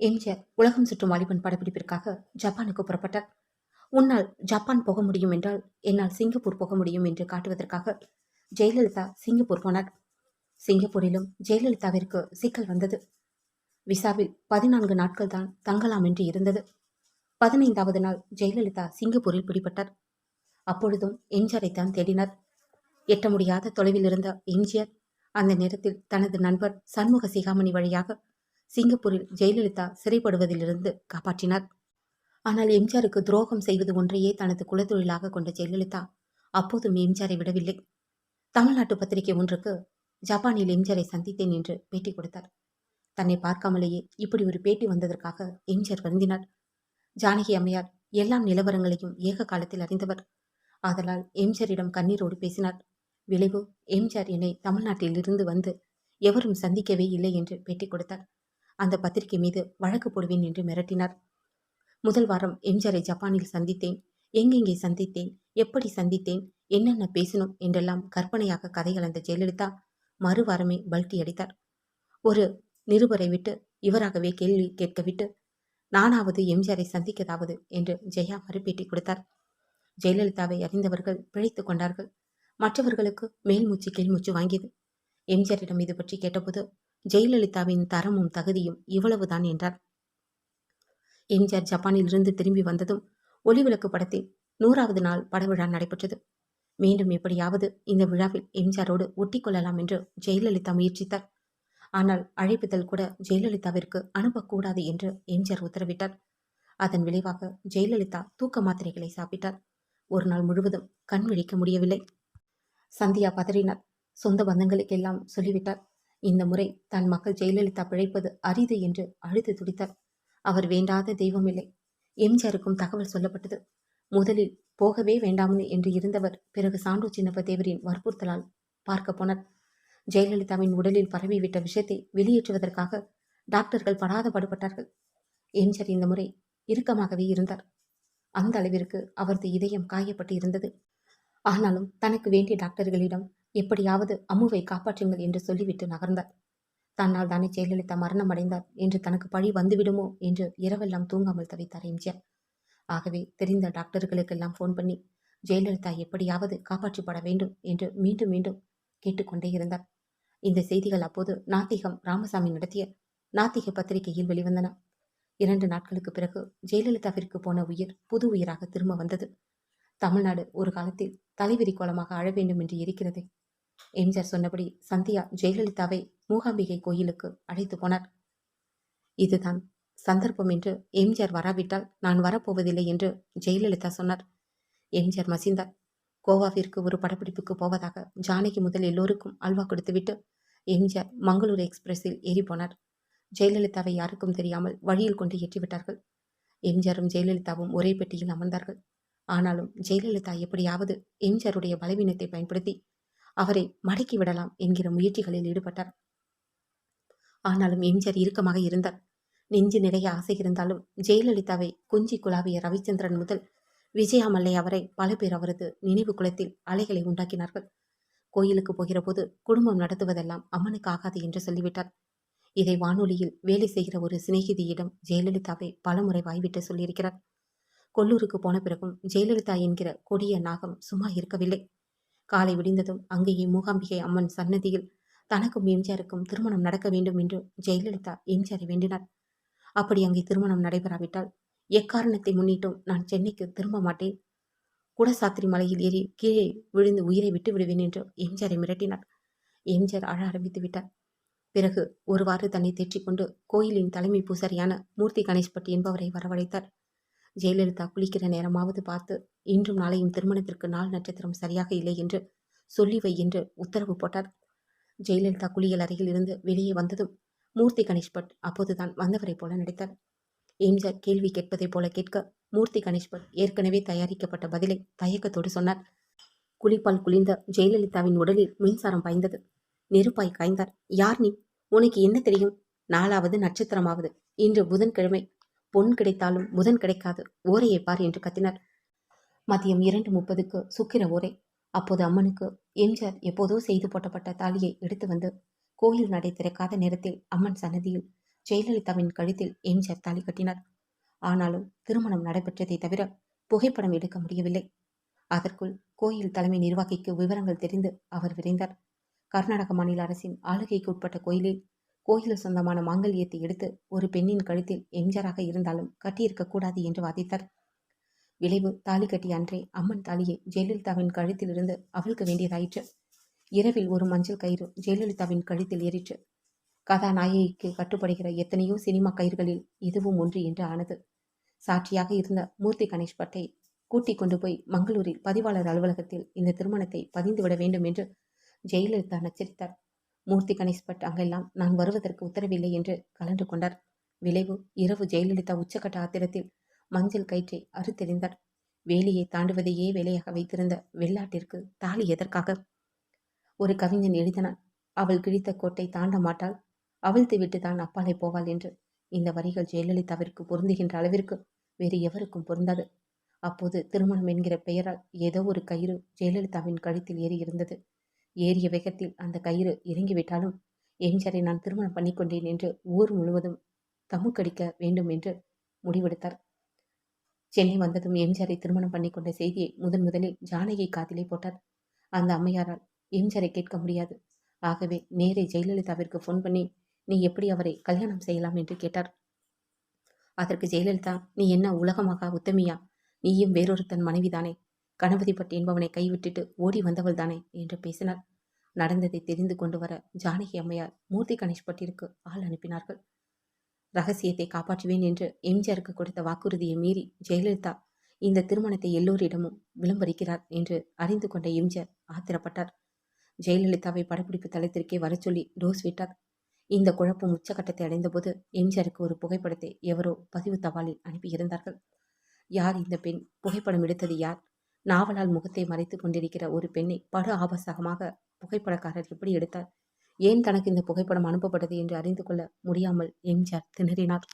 எம்ஜிஆர் உலகம் சுற்றும் வாலிபன் படப்பிடிப்பிற்காக ஜப்பானுக்கு புறப்பட்டார். உன்னால் ஜப்பான் போக முடியும் என்றால் என்னால் சிங்கப்பூர் போக முடியும் என்று காட்டுவதற்காக ஜெயலலிதா சிங்கப்பூர் போனார். சிங்கப்பூரிலும் ஜெயலலிதாவிற்கு சிக்கல் வந்தது. விசாவில் பதினான்கு நாட்கள் தான் தங்கலாம் என்று இருந்தது. பதினைந்தாவது நாள் ஜெயலலிதா சிங்கப்பூரில் பிடிபட்டார். அப்பொழுதும் எம்ஜிஆரை தான் தேடினார். எட்ட முடியாத தொலைவில் இருந்த எம்ஜிஆர் அந்த நேரத்தில் தனது நண்பர் சண்முக சிகாமணி வழியாக சிங்கப்பூரில் ஜெயலலிதா சிறைப்படுவதிலிருந்து காப்பாற்றினார். ஆனால் எம்ஜிஆருக்கு துரோகம் செய்வது ஒன்றையே தனது குலத்தொழிலாக கொண்ட ஜெயலலிதா அப்போதும் எம்ஜிஆரை விடவில்லை. தமிழ்நாட்டு பத்திரிகை ஒன்றுக்கு ஜப்பானில் எம்ஜிஆரை சந்தித்தேன் என்று பேட்டி கொடுத்தார். தன்னை பார்க்காமலேயே இப்படி ஒரு பேட்டி வந்ததற்காக எம்ஜிஆர் வருந்தினார். ஜானகி அம்மையார் எல்லாம் நிலவரங்களையும் ஏக காலத்தில் அறிந்தவர். ஆதலால் எம்ஜிஆரிடம் கண்ணீரோடு பேசினார். விளைவு எம்ஜிஆர் என்னை தமிழ்நாட்டில் இருந்து வந்து எவரும் சந்திக்கவே இல்லை என்று பேட்டி கொடுத்தார். அந்த பத்திரிகை மீது வழக்கு போடுவேன் என்று மிரட்டினார். முதல் வாரம் எம்ஜிஆரை ஜப்பானில் சந்தித்தேன். எங்கெங்கே சந்தித்தேன்? எப்படி சந்தித்தேன்? என்னென்ன பேசணும் என்றெல்லாம் கற்பனையாக கதை கலந்த ஜெயலலிதா மறுவாரமே பல்ட்டி அடித்தார். ஒரு நிருபரை விட்டு இவராகவே கேள்வி கேட்க விட்டு நானாவது எம்ஜிஆரை சந்திக்கதாவது என்று ஜெயா மறுபேட்டி கொடுத்தார். ஜெயலலிதாவை அறிந்தவர்கள் பிழைத்து கொண்டார்கள். மற்றவர்களுக்கு மேல்மூச்சு கீழ்மூச்சு வாங்கியது. எம்ஜிஆரிடம் இது பற்றி கேட்டபோது ஜெயலலிதாவின் தரமும் தகுதியும் இவ்வளவுதான் என்றார். எம்ஜிஆர் ஜப்பானில் இருந்து திரும்பி வந்ததும் ஒளிவிளக்கு படத்தின் நூறாவது நாள் படவிழா நடைபெற்றது. மீண்டும் எப்படியாவது இந்த விழாவில் எம்ஜிஆரோடு ஒட்டிக்கொள்ளலாம் என்று ஜெயலலிதா முயற்சித்தார். ஆனால் அழைப்புதல் கூட ஜெயலலிதாவிற்கு அனுப்பக்கூடாது என்று எம்ஜிஆர் உத்தரவிட்டார். அதன் விளைவாக ஜெயலலிதா தூக்க மாத்திரைகளை சாப்பிட்டார். ஒரு நாள் முழுவதும் கண் விழிக்க முடியவில்லை. சந்தியா பதறினார். சொந்த பந்தங்களுக்கெல்லாம் சொல்லிவிட்டார். இந்த முறை தன் மக்கள் ஜெயலலிதா பிழைப்பது அரிது என்று அழுது துடித்தார் அவர் வேண்டாத தெய்வமில்லை எம்ஜிஆருக்கும் தகவல் சொல்லப்பட்டது. முதலில் போகவே வேண்டாம் என்று இருந்தவர் பிறகு சாண்டு சின்னப்ப தேவரின் வற்புறுத்தலால் பார்க்க போனார். ஜெயலலிதாவின் உடலில் பரவிவிட்ட விஷயத்தை வெளியேற்றுவதற்காக டாக்டர்கள் படாத பாடுபட்டார்கள். எம்ஜிஆர் இந்த முறை இறுக்கமாகவே இருந்தார். அந்த அளவிற்கு அவரது இதயம் காயப்பட்டு இருந்தது. ஆனாலும் தனக்கு வேண்டிய டாக்டர்களிடம் எப்படியாவது அம்முவை காப்பாற்றுங்கள் என்று சொல்லிவிட்டு நகர்ந்தார் தன்னால் தானே ஜெயலலிதா மரணம் அடைந்தார் என்று தனக்கு பழி வந்துவிடுமோ என்று இரவெல்லாம் தூங்காமல் தவித்தார் எம்ஜிஆர். ஆகவே தெரிந்த டாக்டர்களுக்கெல்லாம் ஃபோன் பண்ணி ஜெயலலிதா எப்படியாவது காப்பாற்றப்பட வேண்டும் என்று மீண்டும் மீண்டும் கேட்டுக்கொண்டே இருந்தார். இந்த செய்திகள் அப்போது நாத்திகம் ராமசாமி நடத்திய நாத்திக பத்திரிகையில் வெளிவந்தன. இரண்டு நாட்களுக்கு பிறகு ஜெயலலிதாவிற்கு போன உயிர் புது உயிராக திரும்ப வந்தது. தமிழ்நாடு ஒரு காலத்தில் தலைவிரி கோலமாக அழ வேண்டும் என்று இருக்கிறது. எம்ஜிஆர் சொன்னபடி சந்தியா ஜெயலலிதாவை மூகாம்பிகை கோயிலுக்கு அழைத்து போனார். இதுதான் சந்தர்ப்பம் என்று எம்ஜிஆர் வராவிட்டால் நான் வரப்போவதில்லை என்று ஜெயலலிதா சொன்னார். எம்ஜிஆர் மசிந்தார். கோவாவிற்கு ஒரு படப்பிடிப்புக்கு போவதாக ஜானகி முதல் எல்லோருக்கும் அல்வா கொடுத்துவிட்டு எம்ஜிஆர் மங்களூர் எக்ஸ்பிரஸில் ஏறி போனார். ஜெயலலிதாவை யாருக்கும் தெரியாமல் வழியில் கொண்டு ஏற்றிவிட்டார்கள். எம்ஜிஆரும் ஜெயலலிதாவும் ஒரே பெட்டியில் அமர்ந்தார்கள். ஆனாலும் ஜெயலலிதா எப்படியாவது எம்ஜிஆருடைய பலவீனத்தை பயன்படுத்தி அவரை மடக்கி விடலாம் என்கிற முயற்சிகளில் ஈடுபட்டார். ஆனாலும் எம்ஜிஆர் இறுக்கமாக இருந்தார். நெஞ்சு நிறைய ஆசை இருந்தாலும் ஜெயலலிதாவை குஞ்சி குலாவிய ரவிச்சந்திரன் முதல் விஜயா மல்லை அவரை பல பேர் அவரது நினைவு குலத்தில் அலைகளை உண்டாக்கினார்கள். கோயிலுக்கு போகிற போது குடும்பம் நடத்துவதெல்லாம் அம்மனுக்கு ஆகாது என்று சொல்லிவிட்டார். இதை வானொலியில் வேலை செய்கிற ஒரு சிநேகிதியிடம் ஜெயலலிதாவை பலமுறை வாய்விட்டு சொல்லியிருக்கிறார். கொல்லூருக்கு போன பிறகும் ஜெயலலிதா என்கிற கொடிய நாகம் சும்மா இருக்கவில்லை. காலை விடிந்ததும் அங்கேயே மூகாம்பிகை அம்மன் சன்னதியில் தனக்கும் எம்ஜிஆருக்கும் திருமணம் நடக்க வேண்டும் என்று ஜெயலலிதா எம்ஜிஆரை வேண்டினார் அப்படி அங்கே திருமணம் நடைபெறாவிட்டால் எக்காரணத்தை முன்னிட்டும் நான் சென்னைக்கு திரும்ப மாட்டேன். குடசாத்திரி மலையில் ஏறி கீழே விழுந்து உயிரை விட்டு விடுவேன் என்று எம்ஜிஆரை மிரட்டினார் எம்ஜிஆர் அழ ஆரம்பித்து விட்டார். பிறகு ஒருவாறு தன்னை தேற்றிக்கொண்டு கோயிலின் தலைமை பூசாரியான மூர்த்தி கணேஷ்பட் என்பவரை வரவழைத்தார். ஜெயலலிதா குளிக்கிற நேரமாவது பார்த்து இன்றும் நாளையும் திருமணத்திற்கு நாள் நட்சத்திரம் சரியாக இல்லை என்று சொல்லி வை என்று உத்தரவு போட்டார். ஜெயலலிதா குளியல் அறையில் இருந்து வெளியே வந்ததும் மூர்த்தி கணேஷ் பட் அப்போதுதான் வந்தவரைப் போல நடித்தார். எம்ஜிஆர் கேள்வி கேட்பதைப் போல கேட்க மூர்த்தி கணேஷ் பட் ஏற்கனவே தயாரிக்கப்பட்ட பதிலை தயக்கத்தோடு சொன்னார். குளிப்பால் குளிர்ந்த ஜெயலலிதாவின் உடலில் மின்சாரம் பாய்ந்தது. நெருப்பாய் காய்ந்தார். யார் நீ? உனக்கு என்ன தெரியும்? நாலாவது நட்சத்திரமாவது. இன்று புதன்கிழமை. பொன் கிடைத்தாலும் முதன் கிடைக்காது. ஓரையை பார் என்று கத்தினார். மதியம் இரண்டு முப்பதுக்கு சுக்கிர ஓரை. அப்போது அம்மனுக்கு எம்ஜிஆர் எப்போதோ செய்து போட்டப்பட்ட தாலியை எடுத்து வந்து கோயில் நடை திறக்காத நேரத்தில் அம்மன் சன்னதியில் ஜெயலலிதாவின் கழுத்தில் எம்ஜிஆர் தாலி கட்டினார். ஆனாலும் திருமணம் நடைபெற்றதை தவிர புகைப்படம் எடுக்க முடியவில்லை. அதற்குள் கோயில் தலைமை நிர்வாகிக்கு விவரங்கள் தெரிந்து அவர் விரைந்தார். கர்நாடக மாநில அரசின் ஆளுகைக்கு உட்பட்ட கோயிலில் கோயில் சொந்தமான மாங்கல்யத்தை எடுத்து ஒரு பெண்ணின் கழுத்தில் எம்ஜராக இருந்தாலும் கட்டியிருக்கக்கூடாது என்று வாதித்தார் விளைவு தாலி கட்டிய அன்றே அம்மன் தாலியை ஜெயலலிதாவின் கழுத்திலிருந்து அவளுக்கு வேண்டியதாயிற்று. இரவில் ஒரு மஞ்சள் கயிறு ஜெயலலிதாவின் கழுத்தில் ஏறிற்று. கதாநாயகிக்கு கட்டுப்படுகிற எத்தனையோ சினிமா கயிறுகளில் இதுவும் ஒன்று என்று ஆனது. சாட்சியாக இருந்த மூர்த்தி கணேஷ் பட்டை கூட்டிக் கொண்டு போய் மங்களூரில் பதிவாளர் அலுவலகத்தில் இந்த திருமணத்தை பதிந்துவிட வேண்டும் என்று ஜெயலலிதா நச்சரித்தார். மூர்த்தி கணேஷ் பட் அங்கெல்லாம் நான் வருவதற்கு உத்தரவில்லை என்று கலந்து கொண்டார். விளைவு இரவு ஜெயலலிதா உச்சக்கட்ட ஆத்திரத்தில் மஞ்சள் கயிற்றை அறுத்தெறிந்தார். வேலியை தாண்டுவதையே வேலையாக வைத்திருந்த வெள்ளாட்டிற்கு தாலி எதற்காக? ஒரு கவிஞன் எழுதினான் அவள் கிழித்த கோட்டை தாண்ட மாட்டாள் அவிழ்த்து விட்டு தான் அப்பாலே போவாள் என்று. இந்த வரிகள் ஜெயலலிதாவிற்கு பொருந்துகின்ற அளவிற்கு வேறு எவருக்கும் பொருந்தாது. அப்போது திருமணம் என்கிற பெயரால் ஏதோ ஒரு கயிறு ஜெயலலிதாவின் கழுத்தில் ஏறி இருந்தது ஏறிய வேகத்தில் அந்த கயிறு இறங்கிவிட்டாலும் எம்ஜிஆரை நான் திருமணம் பண்ணிக்கொண்டேன் என்று ஊர் முழுவதும் தமுக்கடிக்க வேண்டும் என்று முடிவெடுத்தார். சென்னை வந்ததும் எம்ஜிஆரை திருமணம் பண்ணிக்கொண்ட செய்தியை முதன் முதலில் ஜானகி காதிலே போட்டார். அந்த அம்மையாரால் எம்ஜிஆரை கேட்க முடியாது. ஆகவே நேரே ஜெயலலிதாவிற்கு ஃபோன் பண்ணி நீ எப்படி அவரை கல்யாணம் செய்யலாம்? என்று கேட்டார். அதற்கு ஜெயலலிதா நீ என்ன உலகமாக உத்தமியா? நீயும் வேறொருத்தன் மனைவிதானே? கணபதிப்பட்டு என்பவனை கைவிட்டுட்டு ஓடி வந்தவள் தானே என்று பேசினார் நடந்ததை தெரிந்து கொண்டு வர ஜானகி அம்மையார் மூர்த்தி கணேஷ் பட்டிற்கு ஆள் அனுப்பினார்கள். ரகசியத்தை காப்பாற்றுவேன் என்று எம்ஜிஆருக்கு கொடுத்த வாக்குறுதியை மீறி ஜெயலலிதா இந்த திருமணத்தை எல்லோரிடமும் விளம்பரிக்கிறார் என்று அறிந்து கொண்ட எம்ஜிஆர் ஆத்திரப்பட்டார். ஜெயலலிதாவை படப்பிடிப்பு தளத்திற்கே வர சொல்லி டோஸ் விட்டார். இந்த குழப்பம் உச்சகட்டத்தை அடைந்தபோது எம்ஜிஆருக்கு ஒரு புகைப்படத்தை எவரோ பதிவு தபாலில் அனுப்பியிருந்தார்கள். யார் இந்த பெண்? புகைப்படம் எடுத்தது யார்? நாவலால் முகத்தை மறைத்து கொண்டிருக்கிற ஒரு பெண்ணை படு ஆபாசகமாக புகைப்படக்காரர் எப்படி எடுத்தார்? ஏன் தனக்கு இந்த புகைப்படம் அனுப்பப்பட்டது என்று அறிந்து கொள்ள முடியாமல் எம்ஜிஆர் திணறினார்.